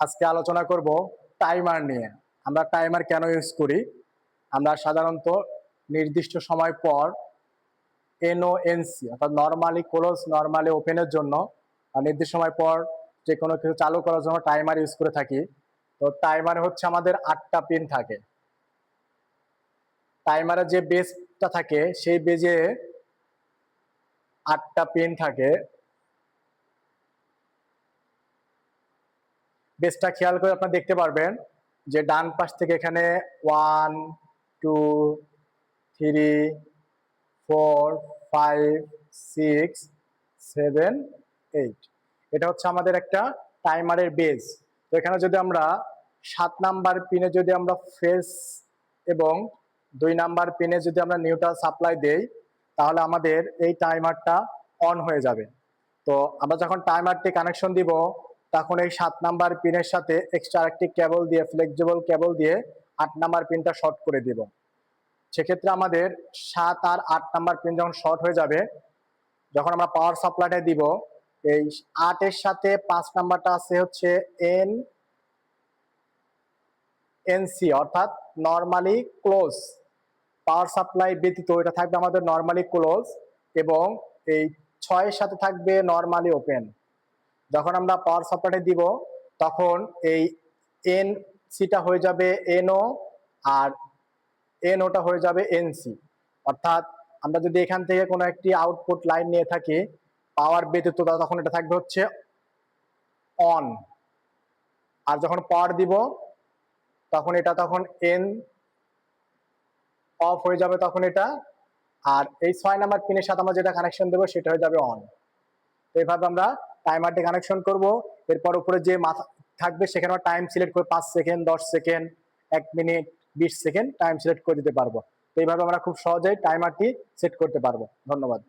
আজকে আলোচনা করব টাইমার নিয়ে। আমরা টাইমার কেন ইউজ করি? আমরা সাধারণত নির্দিষ্ট সময় পর এনওএনসি অর্থাৎ নর্মালি ক্লোজ নর্মালি ওপেনের জন্য নির্দিষ্ট সময় পর যে কোনো কিছু চালু করার জন্য টাইমার ইউজ করে থাকি। তো টাইমার হচ্ছে আমাদের আটটা পিন থাকে। টাইমারের যে বেসটা থাকে, সেই বেজে আটটা পিন থাকে। বেসটা খেয়াল করে আপনারা দেখতে পারবেন যে ডান পাশ থেকে এখানে one two three four five six seven eight এটা হচ্ছে আমাদের একটা টাইমারের বেস তো এখানে যদি আমরা সাত নাম্বার পিনে যদি আমরা ফেস এবং দুই নাম্বার পিনে যদি আমরা নিউট্রাল সাপ্লাই দেই, তাহলে আমাদের এই টাইমারটা অন হয়ে যাবে। তো আমরা যখন টাইমারটি কানেকশন দিব তখন এই সাত নাম্বার পিনের সাথে এক্সট্রা একটি কেবল দিয়ে ফ্লেক্সিবল কেবল দিয়ে আট নাম্বার পিনটা শর্ট করে দিব। সেক্ষেত্রে আমাদের সাত আর আট নাম্বার পিন যখন শর্ট হয়ে যাবে, যখন আমরা পাওয়ার সাপ্লাইটা দিব, এই আটের সাথে পাঁচ নাম্বারটা আছে হচ্ছে এন এনসি অর্থাৎ নর্মালি ক্লোজ পাওয়ার সাপ্লাই ব্যতীত, এটা থাকবে আমাদের নর্মালি ক্লোজ এবং এই ছয়ের সাথে থাকবে নর্মালি ওপেন যখন আমরা পাওয়ার সাপ্লাইটা দিব, তখন এই এন সিটা হয়ে যাবে এনও আর এন ওটা হয়ে যাবে এনসি অর্থাৎ আমরা যদি এখান থেকে কোনো একটি আউটপুট লাইন নিয়ে থাকি পাওয়ার ব্যতীত তখন এটা থাকবে হচ্ছে অন আর যখন পাওয়ার দিব, তখন এটা তখন এন অফ হয়ে যাবে তখন এটা, আর এই ছয় নাম্বার পিনের সাথে আমরা যেটা কানেকশন দেবো সেটা হয়ে যাবে অন এইভাবে আমরা টাইমারটি কানেকশন করব। এরপর উপরে যে মাথা থাকবে, সেখানে টাইম সিলেক্ট করে পাঁচ সেকেন্ড দশ সেকেন্ড এক মিনিট বিশ সেকেন্ড টাইম সিলেক্ট করে দিতে পারব। এইভাবে আমরা খুব সহজেই টাইমারটি সেট করতে পারব। ধন্যবাদ।